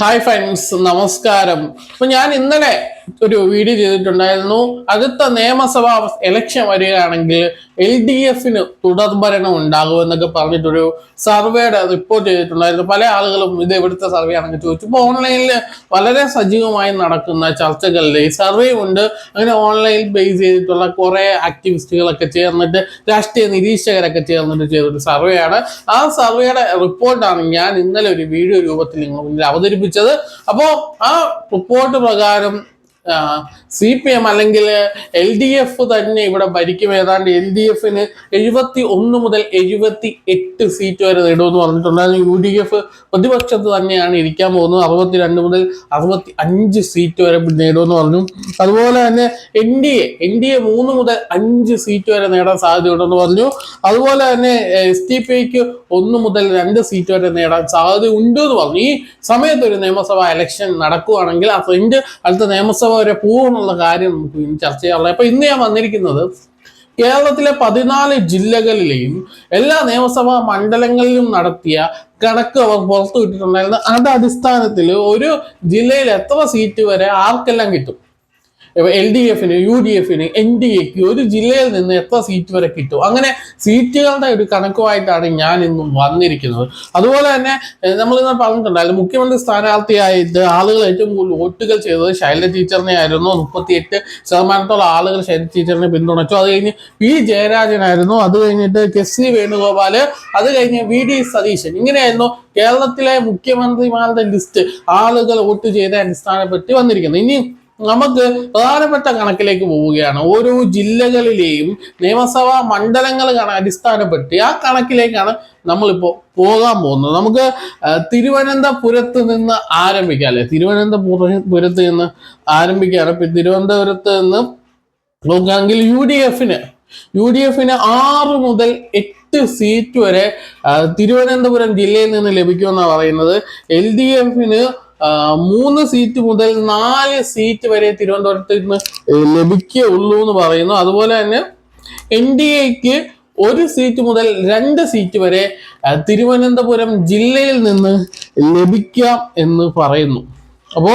Hi friends നമസ്കാരം. അപ്പൊ ഞാൻ ഇന്നലെ ഒരു വീഡിയോ ചെയ്തിട്ടുണ്ടായിരുന്നു. അടുത്ത നിയമസഭാ ഇലക്ഷൻ വരികയാണെങ്കിൽ എൽ ഡി എഫിന് തുടർഭരണം ഉണ്ടാകുമെന്നൊക്കെ പറഞ്ഞിട്ടൊരു സർവേയുടെ റിപ്പോർട്ട് ചെയ്തിട്ടുണ്ടായിരുന്നു. പല ആളുകളും ഇത് എവിടുത്തെ സർവേ ആണെന്ന് ചോദിച്ചു. ഇപ്പോൾ ഓൺലൈനിൽ വളരെ സജീവമായി നടക്കുന്ന ചർച്ചകളിൽ ഈ സർവേ ഉണ്ട് അങ്ങനെ ഓൺലൈൻ ബേസ് ചെയ്തിട്ടുള്ള കുറെ ആക്ടിവിസ്റ്റുകളൊക്കെ ചേർന്നിട്ട് രാഷ്ട്രീയ നിരീക്ഷകരൊക്കെ ചേർന്നിട്ട് ചെയ്തൊരു സർവേ ആണ്. ആ സർവേയുടെ റിപ്പോർട്ടാണ് ഞാൻ ഇന്നലെ ഒരു വീഡിയോ രൂപത്തിൽ നിങ്ങൾ മുന്നിൽ അവതരിപ്പിച്ചത്. അപ്പോൾ ആ റിപ്പോർട്ട് പ്രകാരം സി പി എം അല്ലെങ്കിൽ എൽ ഡി എഫ് തന്നെ ഇവിടെ ഭരിക്കും. ഏതാണ്ട് എൽ ഡി എഫിന് എഴുപത്തി ഒന്ന് മുതൽ എഴുപത്തി എട്ട് സീറ്റ് വരെ നേടുമെന്ന് പറഞ്ഞിട്ടുണ്ടായിരുന്നു യു ഡി എഫ് പ്രതിപക്ഷത്ത് തന്നെയാണ് ഇരിക്കാൻ പോകുന്നത്. അറുപത്തി രണ്ട് മുതൽ അറുപത്തി അഞ്ച് സീറ്റ് വരെ നേടുമെന്ന് പറഞ്ഞു. അതുപോലെ തന്നെ N D A N D A മൂന്ന് മുതൽ അഞ്ച് സീറ്റ് വരെ നേടാൻ സാധ്യതയുണ്ടെന്ന് പറഞ്ഞു. അതുപോലെ തന്നെ എസ് ടി പി ഐക്ക് ഒന്ന് മുതൽ രണ്ട് സീറ്റ് വരെ നേടാൻ സാധ്യത ഉണ്ട് എന്ന് പറഞ്ഞു. ഈ സമയത്ത് ഒരു നിയമസഭാ ഇലക്ഷൻ നടക്കുകയാണെങ്കിൽ ആ ഫ്രണ്ട് അടുത്ത നിയമസഭ വരെ പോകുമെന്നുള്ള കാര്യം നമുക്ക് ഇനി ചർച്ച ചെയ്യാറുള്ളത് അപ്പൊ ഇന്ന് ഞാൻ വന്നിരിക്കുന്നത് കേരളത്തിലെ പതിനാല് ജില്ലകളിലെയും എല്ലാ നിയമസഭാ മണ്ഡലങ്ങളിലും നടത്തിയ കണക്ക് അവർ പുറത്തു വിട്ടിട്ടുണ്ടായിരുന്നു അത് അടിസ്ഥാനത്തിൽ ഒരു ജില്ലയിൽ എത്ര സീറ്റ് വരെ ആർക്കെല്ലാം കിട്ടും? എൽ ഡി എഫിന് യു ഡി എഫിന് എൻ ഡി എക്ക് ഒരു ജില്ലയിൽ നിന്ന് എത്ര സീറ്റ് വരെ കിട്ടും? അങ്ങനെ സീറ്റുകളുടെ ഒരു കണക്കുമായിട്ടാണ് ഞാൻ ഇന്നും വന്നിരിക്കുന്നത്. അതുപോലെ തന്നെ നമ്മൾ ഇന്ന് പറഞ്ഞിട്ടുണ്ടായിരുന്നു മുഖ്യമന്ത്രി സ്ഥാനാർത്ഥിയായിട്ട് ആളുകൾ ഏറ്റവും കൂടുതൽ വോട്ടുകൾ ചെയ്തത് ശൈലജ ടീച്ചറിനെ ആയിരുന്നു മുപ്പത്തിയെട്ട് ശതമാനത്തോളം ആളുകൾ ശൈലജ ടീച്ചറിനെ പിന്തുണച്ചു. അത് കഴിഞ്ഞ് പി ജയരാജനായിരുന്നു. അത് കഴിഞ്ഞിട്ട് കെ സി വേണുഗോപാൽ അത് കഴിഞ്ഞ് വി ഡി സതീശൻ. ഇങ്ങനെയായിരുന്നു കേരളത്തിലെ മുഖ്യമന്ത്രിമാരുടെ ലിസ്റ്റ് ആളുകൾ വോട്ട് ചെയ്ത അടിസ്ഥാനപ്പെട്ട് വന്നിരിക്കുന്നത്. ഇനി നമുക്ക് പ്രധാനപ്പെട്ട കണക്കിലേക്ക് പോവുകയാണ്. ഓരോ ജില്ലകളിലെയും നിയമസഭാ മണ്ഡലങ്ങൾ അടിസ്ഥാനപ്പെടുത്തി ആ കണക്കിലേക്കാണ് നമ്മളിപ്പോൾ പോകാൻ പോകുന്നത്. നമുക്ക് തിരുവനന്തപുരത്ത് നിന്ന് ആരംഭിക്കാം അല്ലെ തിരുവനന്തപുരത്ത് നിന്ന് ആരംഭിക്കുകയാണ്. ഇപ്പൊ തിരുവനന്തപുരത്ത് നിന്ന് നോക്കുകയാണെങ്കിൽ യു ഡി എഫിന് യു ഡി എഫിന് ആറ് മുതൽ എട്ട് സീറ്റ് വരെ തിരുവനന്തപുരം ജില്ലയിൽ നിന്ന് ലഭിക്കുമെന്നാണ് പറയുന്നത്. എൽ ഡി എഫിന് മൂന്ന് സീറ്റ് മുതൽ നാല് സീറ്റ് വരെ തിരുവനന്തപുരത്ത് ഇന്ന് ലഭിക്കുകയുള്ളൂ എന്ന് പറയുന്നു. അതുപോലെ തന്നെ എൻ ഡി എക്ക് ഒരു സീറ്റ് മുതൽ രണ്ട് സീറ്റ് വരെ തിരുവനന്തപുരം ജില്ലയിൽ നിന്ന് ലഭിക്കാം എന്ന് പറയുന്നു. അപ്പോ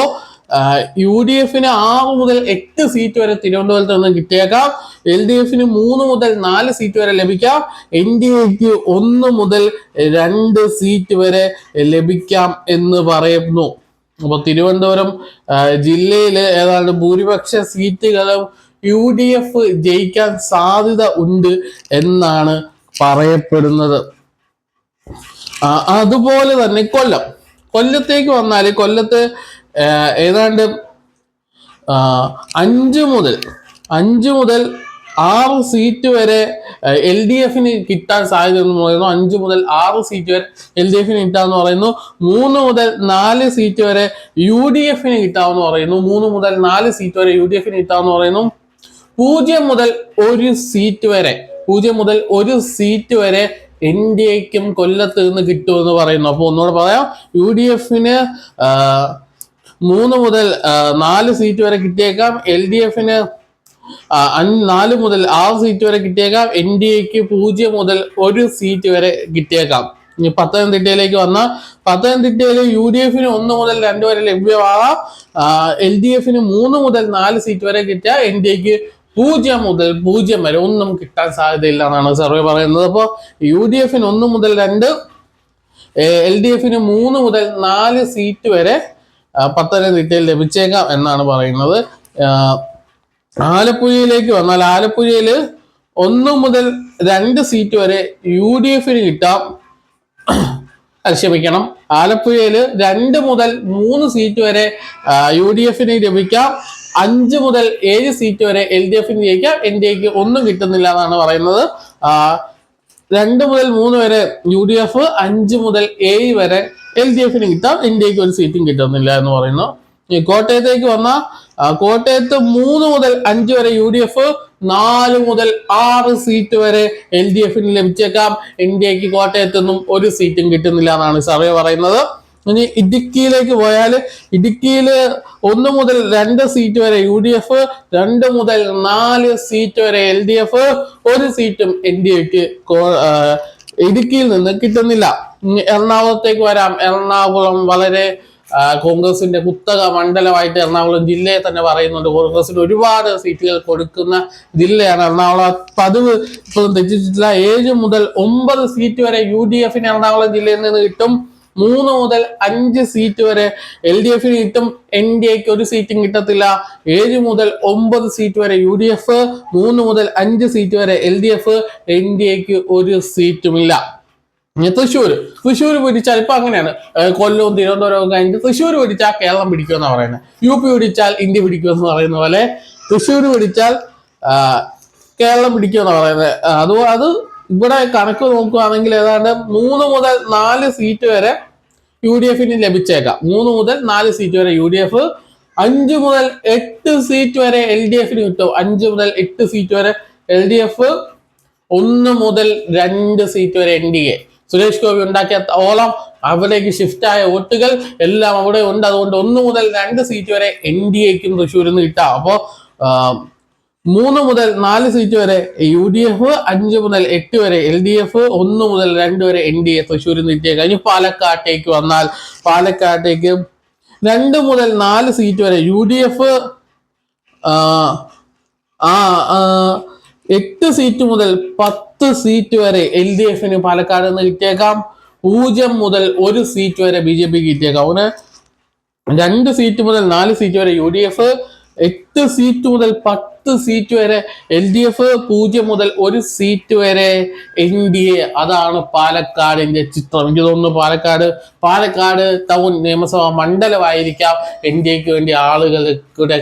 യു ഡി എഫിന് ആറ് മുതൽ എട്ട് സീറ്റ് വരെ തിരുവനന്തപുരത്ത് നിന്ന് കിട്ടിയേക്കാം. എൽ ഡി എഫിന് മൂന്ന് മുതൽ നാല് സീറ്റ് വരെ ലഭിക്കാം. എൻ ഡി എക്ക് ഒന്ന് മുതൽ രണ്ട് സീറ്റ് വരെ ലഭിക്കാം എന്ന് പറയുന്നു. അപ്പൊ തിരുവനന്തപുരം ജില്ലയിൽ ഏതാണ്ട് ഭൂരിപക്ഷ സീറ്റുകളും യു ഡി എഫ് ജയിക്കാൻ സാധ്യത ഉണ്ട് എന്നാണ് പറയപ്പെടുന്നത്. അതുപോലെ തന്നെ കൊല്ലം. കൊല്ലത്തേക്ക് വന്നാൽ കൊല്ലത്ത് ഏതാണ്ട് അഞ്ച് മുതൽ അഞ്ച് മുതൽ ആറ് സീറ്റ് വരെ എൽ ഡി എഫിന് കിട്ടാൻ സാധ്യത എന്ന് പറയുന്നു. അഞ്ച് മുതൽ ആറ് സീറ്റ് വരെ എൽ ഡി എഫിന് കിട്ടാമെന്ന് പറയുന്നു. മൂന്ന് മുതൽ നാല് സീറ്റ് വരെ യു ഡി എഫിന് കിട്ടാമെന്ന് പറയുന്നു. മൂന്ന് മുതൽ നാല് സീറ്റ് വരെ യു ഡി എഫിന് കിട്ടാമെന്ന് പറയുന്നു. പൂജ്യം മുതൽ ഒരു സീറ്റ് വരെ പൂജ്യം മുതൽ ഒരു സീറ്റ് വരെ എൻ ഡി എക്കും കൊല്ലത്ത് നിന്ന് കിട്ടുമെന്ന് പറയുന്നു. അപ്പോൾ ഒന്നുകൂടെ പറയാം. യു ഡി എഫിന് മൂന്ന് മുതൽ നാല് സീറ്റ് വരെ കിട്ടിയേക്കാം. എൽ ഡി എഫിന് നാല് മുതൽ ആറ് സീറ്റ് വരെ കിട്ടിയേക്കാം. എൻ ഡി എക്ക് പൂജ്യം മുതൽ ഒരു സീറ്റ് വരെ കിട്ടിയേക്കാം. ഇനി പത്തനംതിട്ടയിലേക്ക് വന്ന പത്തനംതിട്ടയിൽ യു ഡി എഫിന് ഒന്ന് മുതൽ രണ്ട് വരെ ലഭ്യമാകാം എൽ ഡി എഫിന് മൂന്ന് മുതൽ നാല് സീറ്റ് വരെ കിട്ടിയ എൻ ഡി എക്ക് പൂജ്യം മുതൽ പൂജ്യം വരെ ഒന്നും കിട്ടാൻ സാധ്യതയില്ല എന്നാണ് സർവേ പറയുന്നത്. അപ്പോൾ യു ഡി എഫിന് ഒന്ന് മുതൽ രണ്ട് എൽ ഡി എഫിന് മൂന്ന് മുതൽ നാല് സീറ്റ് വരെ പത്തനംതിട്ടയിൽ ലഭിച്ചേക്കാം എന്നാണ് പറയുന്നത്. ആലപ്പുഴയിലേക്ക് വന്നാൽ ആലപ്പുഴയിൽ ഒന്ന് മുതൽ രണ്ട് സീറ്റ് വരെ യു ഡി എഫിന് കിട്ടാം ക്ഷമിക്കണം. ആലപ്പുഴയിൽ രണ്ട് മുതൽ മൂന്ന് സീറ്റ് വരെ യു ഡി എഫിന് ലഭിക്കാം. അഞ്ച് മുതൽ ഏഴ് സീറ്റ് വരെ എൽ ഡി എഫിന് ജയിക്കാം. എൻ ഡി എക്ക് ഒന്നും കിട്ടുന്നില്ല എന്നാണ് പറയുന്നത്. രണ്ട് മുതൽ മൂന്ന് വരെ യു ഡി എഫ് അഞ്ച് മുതൽ ഏഴ് വരെ എൽ ഡി എഫിന് കിട്ടാം. എൻ ഡി എക്ക് ഒരു സീറ്റും കിട്ടുന്നില്ല എന്ന് പറയുന്നു. കോട്ടയത്തേക്ക് വന്ന കോട്ടയത്ത് മൂന്ന് മുതൽ അഞ്ച് വരെ യു ഡി എഫ് നാല് മുതൽ ആറ് സീറ്റ് വരെ എൽ ഡി എഫിന് ലഭിച്ചേക്കാം. എൻ ഡി എക്ക് കോട്ടയത്ത് ഒരു സീറ്റും കിട്ടുന്നില്ല എന്നാണ് സർവേ പറയുന്നത്. ഇനി ഇടുക്കിയിലേക്ക് പോയാൽ ഇടുക്കിയിൽ ഒന്ന് മുതൽ രണ്ട് സീറ്റ് വരെ യു ഡി എഫ് രണ്ട് മുതൽ നാല് സീറ്റ് വരെ എൽ ഡി എഫ് ഒരു സീറ്റും എൻ ഡി എക്ക് ഇടുക്കിയിൽ നിന്ന് കിട്ടുന്നില്ല. എറണാകുളത്തേക്ക് വരാം. എറണാകുളം വളരെ കോൺഗ്രസിന്റെ കുത്തക മണ്ഡലമായിട്ട് എറണാകുളം ജില്ലയെ തന്നെ പറയുന്നുണ്ട്. കോൺഗ്രസിന് ഒരുപാട് സീറ്റുകൾ കൊടുക്കുന്ന ജില്ലയാണ് എറണാകുളം. പതിവ് ഇപ്പോഴും തെറ്റിച്ചിട്ടില്ല. ഏഴ് മുതൽ ഒമ്പത് സീറ്റ് വരെ യു ഡി എഫിന് എറണാകുളം ജില്ലയിൽ നിന്ന് കിട്ടും. മൂന്ന് മുതൽ അഞ്ച് സീറ്റ് വരെ എൽ ഡി എഫിന് കിട്ടും. എൻ ഡി എക്ക് ഒരു സീറ്റും കിട്ടത്തില്ല. ഏഴ് മുതൽ ഒമ്പത് സീറ്റ് വരെ യു ഡി എഫ് മൂന്ന് മുതൽ അഞ്ച് സീറ്റ് വരെ L D F N D എക്ക് ഒരു സീറ്റുമില്ല. ഇനി തൃശ്ശൂര്. തൃശ്ശൂർ പിടിച്ചാൽ ഇപ്പൊ അങ്ങനെയാണ്. കൊല്ലവും തിരുവനന്തപുരവും കഴിഞ്ഞ് തൃശ്ശൂർ പിടിച്ചാൽ കേരളം എന്ന് പറയുന്നത് യു പി പിടിച്ചാൽ ഇന്ത്യ പിടിക്കുമെന്ന് പറയുന്ന പോലെ തൃശ്ശൂർ പിടിച്ചാൽ കേരളം എന്ന് പറയുന്നത് അത് അത് ഇവിടെ കണക്ക് നോക്കുകയാണെങ്കിൽ ഏതാണ്ട് മൂന്ന് മുതൽ നാല് സീറ്റ് വരെ യു ഡി എഫിന് ലഭിച്ചേക്കാം. മൂന്ന് മുതൽ നാല് സീറ്റ് വരെ യു ഡി എഫ് അഞ്ച് മുതൽ എട്ട് സീറ്റ് വരെ എൽ ഡി എഫിന് കിട്ടും. അഞ്ച് മുതൽ എട്ട് സീറ്റ് വരെ എൽ ഡി എഫ് ഒന്ന് മുതൽ രണ്ട് സീറ്റ് വരെ N D A. Suresh Gopi ഉണ്ടാക്കിയ ഓളം അവിടേക്ക് ഷിഫ്റ്റായ വോട്ടുകൾ എല്ലാം അവിടെ ഉണ്ട്. അതുകൊണ്ട് ഒന്ന് മുതൽ രണ്ട് സീറ്റ് വരെ എൻ ഡി എക്കും തൃശ്ശൂരിൽ നിന്ന് കിട്ടാം. അപ്പോ മൂന്ന് മുതൽ നാല് സീറ്റ് വരെ യു ഡി എഫ് അഞ്ച് മുതൽ എട്ട് വരെ എൽ ഡി എഫ് ഒന്ന് മുതൽ രണ്ട് വരെ എൻ ഡി എ തൃശ്ശൂരിൽ നിന്ന് കിട്ടിയേക്കാം. ഇനി പാലക്കാട്ടേക്ക് വന്നാൽ പാലക്കാട്ടേക്ക് രണ്ട് മുതൽ നാല് സീറ്റ് വരെ യു ഡി എഫ് എട്ട് സീറ്റ് മുതൽ പത്ത് സീറ്റ് വരെ എൽ ഡി എഫിന് പാലക്കാട് നിന്ന് കിട്ടിയേക്കാം. പൂജ്യം മുതൽ ഒരു സീറ്റ് വരെ ബി ജെ പി കിട്ടിയേക്കാം. അങ്ങനെ രണ്ട് സീറ്റ് മുതൽ നാല് സീറ്റ് വരെ യു ഡി എഫ്. എട്ട് സീറ്റ് മുതൽ പത്ത് സീറ്റ് വരെ എൽ ഡി എഫ് പൂജ്യം മുതൽ ഒരു സീറ്റ് വരെ എൻ ഡി എ അതാണ് പാലക്കാടിന്റെ ചിത്രം. എനിക്ക് തോന്നുന്നു പാലക്കാട് പാലക്കാട് ടൗൺ നിയമസഭാ മണ്ഡലമായിരിക്കാം എൻ ഡി എക്ക് വേണ്ടി ആളുകളുടെ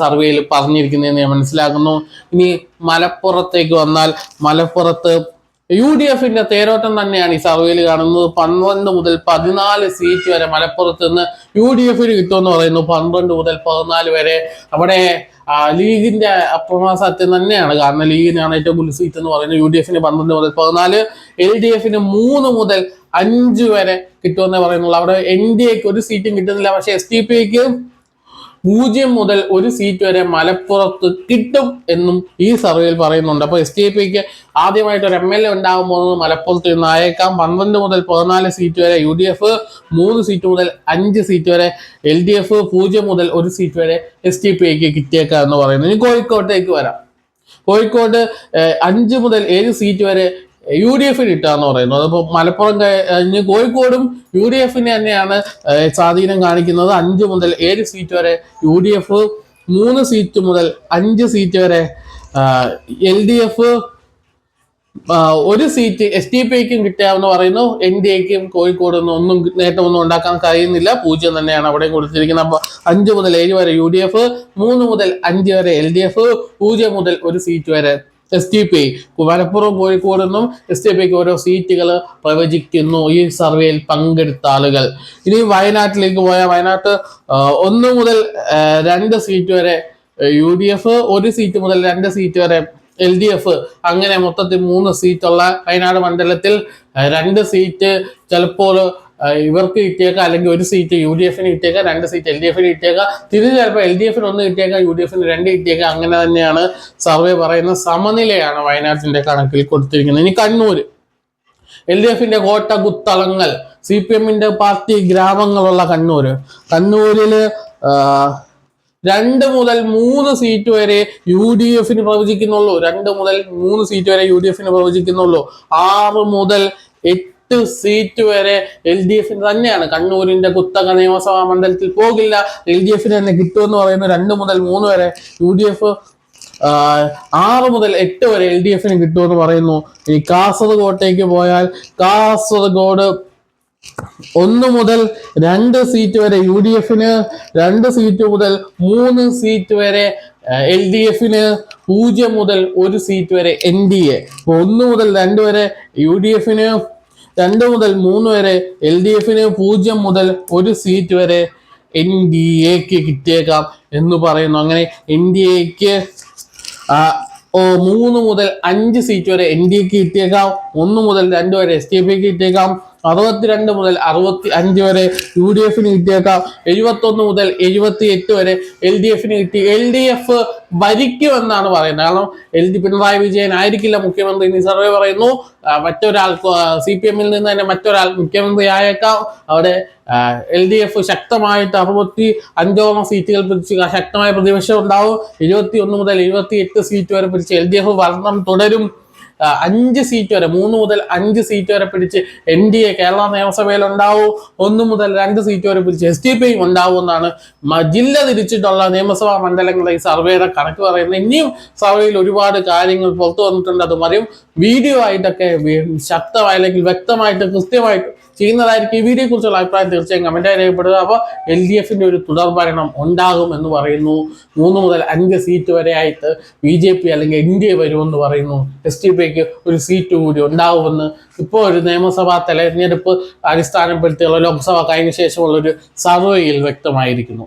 സർവേയിൽ പറഞ്ഞിരിക്കുന്നതെന്ന് ഞാൻ മനസ്സിലാക്കുന്നു. ഇനി മലപ്പുറത്തേക്ക് വന്നാൽ മലപ്പുറത്ത് യു ഡി എഫിന്റെ തേരോട്ടം തന്നെയാണ് ഈ സർവേയിൽ കാണുന്നത്. പന്ത്രണ്ട് മുതൽ പതിനാല് സീറ്റ് വരെ മലപ്പുറത്ത് നിന്ന് യു ഡി എഫിന് കിട്ടുമെന്ന് പറയുന്നു. പന്ത്രണ്ട് മുതൽ പതിനാല് വരെ അവിടെ ലീഗിന്റെ അപ്രമാ സത്യം തന്നെയാണ്. കാരണം ലീഗിനാണ് ഏറ്റവും കൂടുതൽ സീറ്റ് എന്ന് പറയുന്നത്. യു ഡി എഫിന് പന്ത്രണ്ട് മുതൽ പതിനാല് എൽ ഡി എഫിന് മൂന്ന് മുതൽ അഞ്ച് വരെ കിട്ടുമെന്നേ പറയുന്നുള്ളൂ. അവിടെ എൻ ഡി എക്ക് ഒരു സീറ്റും കിട്ടുന്നില്ല. പക്ഷെ എസ് ഡി പിക്ക് പൂജ്യം മുതൽ ഒരു സീറ്റ് വരെ മലപ്പുറത്ത് കിട്ടും എന്നും ഈ സർവേയിൽ പറയുന്നുണ്ട്. അപ്പൊ എസ് ടി പിക്ക് ആദ്യമായിട്ട് ഒരു എം എൽ എ ഉണ്ടാകാൻ പോകുന്നത് മലപ്പുറത്ത് നിന്ന് ആയേക്കാം. പന്ത്രണ്ട് മുതൽ പതിനാല് സീറ്റ് വരെ യു ഡി എഫ് മൂന്ന് സീറ്റ് മുതൽ അഞ്ച് സീറ്റ് വരെ എൽ ഡി എഫ് പൂജ്യം മുതൽ ഒരു സീറ്റ് വരെ എസ് ടി പിക്ക് കിട്ടിയേക്കാം എന്ന് പറയുന്നു. ഇനി കോഴിക്കോട്ടേക്ക് വരാം. കോഴിക്കോട് അഞ്ച് മുതൽ ഏഴ് സീറ്റ് വരെ യു ഡി എഫിന് കിട്ടാന്ന് പറയുന്നു. അതിപ്പോ മലപ്പുറം കഴിഞ്ഞ് കോഴിക്കോടും യു ഡി എഫിന് തന്നെയാണ് സ്വാധീനം കാണിക്കുന്നത്. അഞ്ച് മുതൽ ഏഴ് സീറ്റ് വരെ യു ഡി എഫ് മൂന്ന് സീറ്റ് മുതൽ അഞ്ച് സീറ്റ് വരെ എൽ ഡി എഫ് ഒരു സീറ്റ് എസ് ഡി പി ഐക്കും കിട്ടാമെന്ന് പറയുന്നു. എൻ ഡി എക്കും കോഴിക്കോട് നിന്ന് ഒന്നും നേട്ടമൊന്നും ഉണ്ടാക്കാൻ കഴിയുന്നില്ല. പൂജ്യം തന്നെയാണ് അവിടെ കൊടുത്തിരിക്കുന്നത്. അപ്പൊ അഞ്ച് മുതൽ ഏഴ് വരെ യു ഡി എഫ് മൂന്ന് മുതൽ അഞ്ച് വരെ എൽ ഡി എഫ് പൂജ്യം മുതൽ ഒരു സീറ്റ് വരെ S T P Malappuram Kozhikode നിന്നും എസ് ടി പിക്ക് ഓരോ സീറ്റുകൾ പ്രവചിക്കുന്നു ഈ സർവേയിൽ പങ്കെടുത്ത ആളുകൾ. ഇനി വയനാട്ടിലേക്ക് പോയാൽ വയനാട്ട് ഒന്ന് മുതൽ രണ്ട് സീറ്റ് വരെ യു ഡി എഫ് ഒരു സീറ്റ് മുതൽ രണ്ട് സീറ്റ് വരെ എൽ ഡി എഫ്. അങ്ങനെ മൊത്തത്തിൽ മൂന്ന് സീറ്റുള്ള വയനാട് മണ്ഡലത്തിൽ രണ്ട് സീറ്റ് ചിലപ്പോൾ ഇവർക്ക് കിട്ടിയേക്കാം അല്ലെങ്കിൽ ഒരു സീറ്റ് യു ഡി എഫിന് കിട്ടിയേക്കാം രണ്ട് സീറ്റ് എൽ ഡി എഫിന് കിട്ടിയേക്കാം. തിരിച്ച് ചിലപ്പോൾ എൽ ഡി എഫിന് ഒന്ന് കിട്ടിയേക്കാം യു ഡി എഫിന് രണ്ട് കിട്ടിയേക്കാം അങ്ങനെ തന്നെയാണ് സർവേ പറയുന്ന സമനിലയാണ് വയനാട്ടിന്റെ കണക്കിൽ കൊടുത്തിരിക്കുന്നത്. ഇനി കണ്ണൂർ എൽ ഡി എഫിന്റെ കോട്ട കുത്തളങ്ങൾ സി പി എമ്മിന്റെ പാർട്ടി ഗ്രാമങ്ങളുള്ള കണ്ണൂര്. കണ്ണൂരിൽ രണ്ട് മുതൽ മൂന്ന് സീറ്റ് വരെ യു ഡി എഫിന് പ്രവചിക്കുന്നുള്ളൂ. രണ്ട് മുതൽ മൂന്ന് സീറ്റ് വരെ യു ഡി എഫിന് പ്രവചിക്കുന്നുള്ളൂ. ആറ് മുതൽ എട്ട് സീറ്റ് വരെ എൽ ഡി എഫിന് തന്നെയാണ്. കണ്ണൂരിന്റെ കുത്തക നിയമസഭാ മണ്ഡലത്തിൽ പോകില്ല. എൽ ഡി എഫിന് തന്നെ കിട്ടുമെന്ന് പറയുന്ന രണ്ട് മുതൽ മൂന്ന് വരെ യു ഡി എഫ് ആറ് മുതൽ എട്ട് വരെ എൽ ഡി എഫിന് കിട്ടുമെന്ന് പറയുന്നു. ഈ കാസർഗോട്ടേക്ക് പോയാൽ കാസർഗോഡ് ഒന്ന് മുതൽ രണ്ട് സീറ്റ് വരെ യു ഡി എഫിന് രണ്ട് സീറ്റ് മുതൽ മൂന്ന് സീറ്റ് വരെ എൽ ഡി എഫിന് പൂജ്യം മുതൽ ഒരു സീറ്റ് വരെ എൻ ഡി എ ഒന്ന് മുതൽ രണ്ട് വരെ യു ഡി എഫിന് രണ്ട് മുതൽ മൂന്ന് വരെ എൽ ഡി എഫിന് പൂജ്യം മുതൽ ഒരു സീറ്റ് വരെ എൻ ഡി എക്ക് കിട്ടിയേക്കാം എന്ന് പറയുന്നു. അങ്ങനെ എൻ ഡി എക്ക് മൂന്ന് മുതൽ അഞ്ച് സീറ്റ് വരെ എൻ ഡി എക്ക് കിട്ടിയേക്കാം. ഒന്ന് മുതൽ രണ്ട് വരെ എസ് ഡി എഫ് കിട്ടിയേക്കാം. അറുപത്തിരണ്ട് മുതൽ അറുപത്തി അഞ്ച് വരെ യു ഡി എഫിന് കിട്ടിയേക്കാം. എഴുപത്തൊന്ന് മുതൽ എഴുപത്തി എട്ട് വരെ എൽ ഡി എഫിന് കിട്ടി. എൽ ഡി എഫ് ഭരിക്കുമെന്നാണ് പറയുന്നത്. കാരണം എൽ ഡി പിണറായി വിജയൻ ആയിരിക്കില്ല മുഖ്യമന്ത്രി ഇനി സർവേ പറയുന്നു. മറ്റൊരാൾ സി പി എമ്മിൽ നിന്ന് തന്നെ മറ്റൊരാൾ മുഖ്യമന്ത്രി ആയേക്കാം. അവിടെ എൽ ഡി എഫ് ശക്തമായിട്ട് അറുപത്തി അഞ്ചോളം സീറ്റുകൾ പിടിച്ച് ശക്തമായ പ്രതിപക്ഷം ഉണ്ടാവും. എഴുപത്തി ഒന്ന് മുതൽ എഴുപത്തി എട്ട് സീറ്റ് വരെ പിടിച്ച് എൽ ഡി എഫ് ഭരണം തുടരും. അഞ്ച് സീറ്റ് വരെ മൂന്ന് മുതൽ അഞ്ച് സീറ്റ് വരെ പിടിച്ച് എൻ ഡി എ കേരള നിയമസഭയിൽ ഉണ്ടാവും. ഒന്ന് മുതൽ രണ്ട് സീറ്റ് വരെ പിടിച്ച് എസ് ടി പി ഉണ്ടാവും എന്നാണ് മ- ജില്ല തിരിച്ചിട്ടുള്ള നിയമസഭാ മണ്ഡലങ്ങളെ ഈ സർവേയുടെ കണക്ക് പറയുന്നത്. ഇനിയും സർവേയിൽ ഒരുപാട് കാര്യങ്ങൾ പുറത്തു വന്നിട്ടുണ്ട്. അത് മറിയും വീഡിയോ ആയിട്ടൊക്കെ ശക്തമായി അല്ലെങ്കിൽ വ്യക്തമായിട്ട് കൃത്യമായിട്ട് ചെയ്യുന്നതായിരിക്കും. ഈ വീഡിയോയെ കുറിച്ചുള്ള അഭിപ്രായം തീർച്ചയായും കമന്റ് രേഖപ്പെടുക അപ്പോൾ എൽ ഡി എഫിന്റെ ഒരു തുടർ ഭരണം ഉണ്ടാകും എന്ന് പറയുന്നു. മൂന്ന് മുതൽ അഞ്ച് സീറ്റ് വരെ ആയിട്ട് ബി ജെ പി അല്ലെങ്കിൽ എൻ ഡി എ വരുമെന്ന് പറയുന്നു. എസ് ടി പിക്ക് ഒരു സീറ്റ് കൂടി ഉണ്ടാകുമെന്ന് ഇപ്പോൾ ഒരു നിയമസഭാ തെരഞ്ഞെടുപ്പ് അടിസ്ഥാനപ്പെടുത്തിയുള്ള ലോക്സഭ കഴിഞ്ഞ ശേഷമുള്ള ഒരു സർവേയിൽ വ്യക്തമായിരിക്കുന്നു.